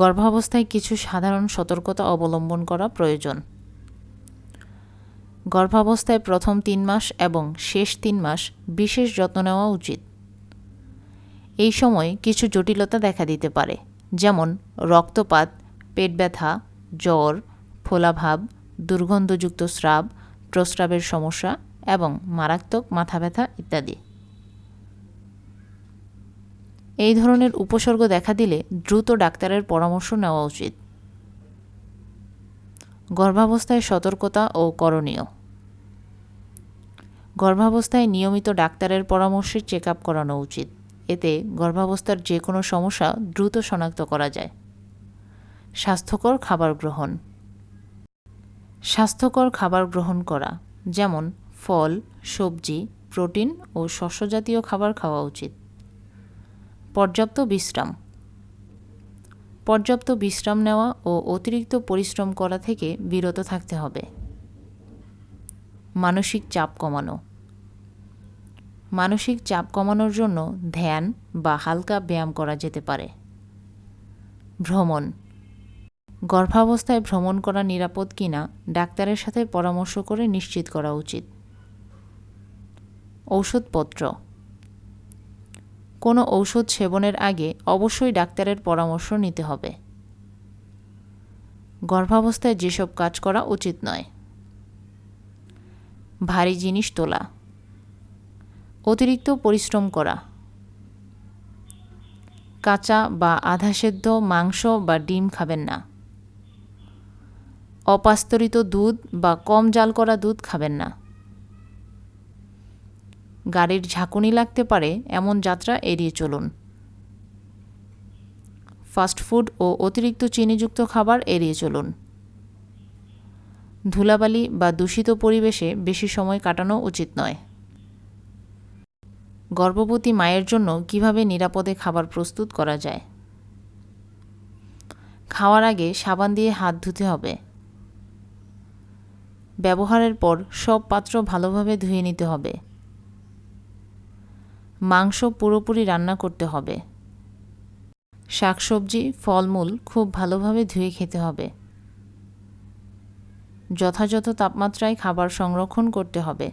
গর্ভাবস্থায় কিছু সাধারণ সতর্কতা অবলম্বন করা প্রয়োজন। গর্ভাবস্থায় প্রথম তিন মাস এবং শেষ তিন মাস বিশেষ যত্ন নেওয়া উচিত। এই সময় কিছু জটিলতা দেখা দিতে পারে, যেমন রক্তপাত, পেট ব্যথা, জ্বর, ফোলাভাব, দুর্গন্ধযুক্ত স্রাব, প্রস্রাবের সমস্যা এবং মারাত্মক মাথা ব্যথা ইত্যাদি। এই ধরনের উপসর্গ দেখা দিলে দ্রুত ডাক্তারের পরামর্শ নেওয়া উচিত। গর্ভাবস্থায় সতর্কতা ও করণীয়। গর্ভাবস্থায় নিয়মিত ডাক্তারের পরামর্শে চেক আপ করানো উচিত। এতে গর্ভাবস্থার যে কোনো সমস্যা দ্রুত শনাক্ত করা যায়। স্বাস্থ্যকর খাবার গ্রহণ। স্বাস্থ্যকর খাবার গ্রহণ করা, যেমন ফল, সবজি, প্রোটিন ও শস্যজাতীয় খাবার খাওয়া উচিত। পর্যাপ্ত বিশ্রাম। পর্যাপ্ত বিশ্রাম নেওয়া ও অতিরিক্ত পরিশ্রম করা থেকে বিরত থাকতে হবে। মানসিক চাপ কমানো। মানসিক চাপ কমানোর জন্য ধ্যান বা হালকা ব্যায়াম করা যেতে পারে। ভ্রমণ। গর্ভাবস্থায় ভ্রমণ করা নিরাপদ কিনা ডাক্তারের সাথে পরামর্শ করে নিশ্চিত করা উচিত। ঔষধপত্র। কোনো ঔষধ সেবনের আগে অবশ্যই ডাক্তারের পরামর্শ নিতে হবে। গর্ভাবস্থায় যেসব কাজ করা উচিত নয়। ভারী জিনিস তোলা। অতিরিক্ত পরিশ্রম করা। কাঁচা বা আধা সেদ্ধ মাংস বা ডিম খাবেন না। অপাস্তরিত দুধ বা কম জাল করা দুধ খাবেন না। গাড়ির ঝাঁকুনি লাগতে পারে, এমন যাত্রা এড়িয়ে চলুন। ফাস্টফুড ও অতিরিক্ত চিনিযুক্ত খাবার এড়িয়ে চলুন। ধুলাবালি বা দূষিত পরিবেশে বেশি সময় কাটানো উচিত নয়। গর্ভবতী মায়ের জন্য কীভাবে নিরাপদে খাবার প্রস্তুত করা যায়? খাওয়ার আগে সাবান দিয়ে হাত ধুতে হবে। ব্যবহারের পর সব পাত্র ভালোভাবে ধুয়ে নিতে হবে। মাংস পুরোপুরি রান্না করতে হবে। শাকসবজি, ফলমূল খুব ভালোভাবে ধুয়ে খেতে হবে। যথাযথ তাপমাত্রায় খাবার সংরক্ষণ করতে হবে।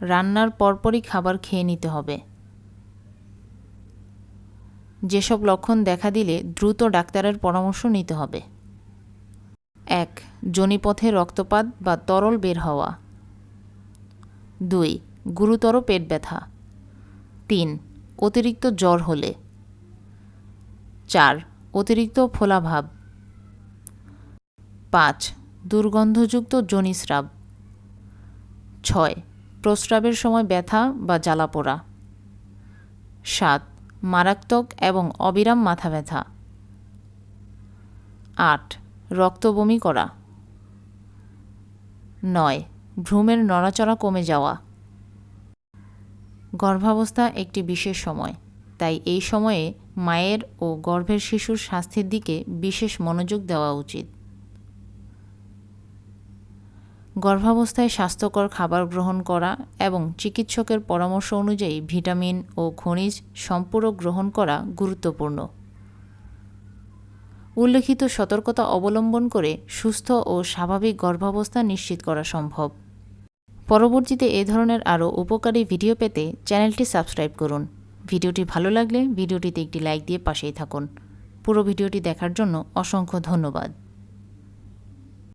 রান্নার পরপরই খাবার খেয়ে নিতে হবে। যেসব লক্ষণ দেখা দিলে দ্রুত ডাক্তারের পরামর্শ নিতে হবে। এক, জনিপথে রক্তপাত বা তরল বের হওয়া। দুই গুরুতর পেট ব্যথা। তিন, অতিরিক্ত জ্বর হলে। চার, অতিরিক্ত ফোলাভাব। পাঁচ, দুর্গন্ধযুক্ত জনিস্রাব। ছয়, প্রস্রাবের সময় ব্যথা বা জ্বালাপোড়া। সাত, মারাত্মক এবং অবিরাম মাথা ব্যথা। আট, রক্ত বমি করা। নয়, ভ্রূমের নড়াচড়া কমে যাওয়া। গর্ভাবস্থা একটি বিশেষ সময়। তাই এই সময়ে মায়ের ও গর্ভের শিশুর স্বাস্থ্যের দিকে বিশেষ মনোযোগ দেওয়া উচিত। গর্ভাবস্থায় স্বাস্থ্যকর খাবার গ্রহণ করা এবং চিকিৎসকের পরামর্শ অনুযায়ী ভিটামিন ও খনিজ সম্পূরক গ্রহণ করা গুরুত্বপূর্ণ। উল্লেখিত সতর্কতা অবলম্বন করে সুস্থ ও স্বাভাবিক গর্ভাবস্থা নিশ্চিত করা সম্ভব। পরবর্তীতে এ ধরনের আরও উপকারী ভিডিও পেতে চ্যানেলটি সাবস্ক্রাইব করুন। ভিডিওটি ভালো লাগলে ভিডিওটিতে একটি লাইক দিয়ে পাশেই থাকুন। পুরো ভিডিওটি দেখার জন্য অসংখ্য ধন্যবাদ।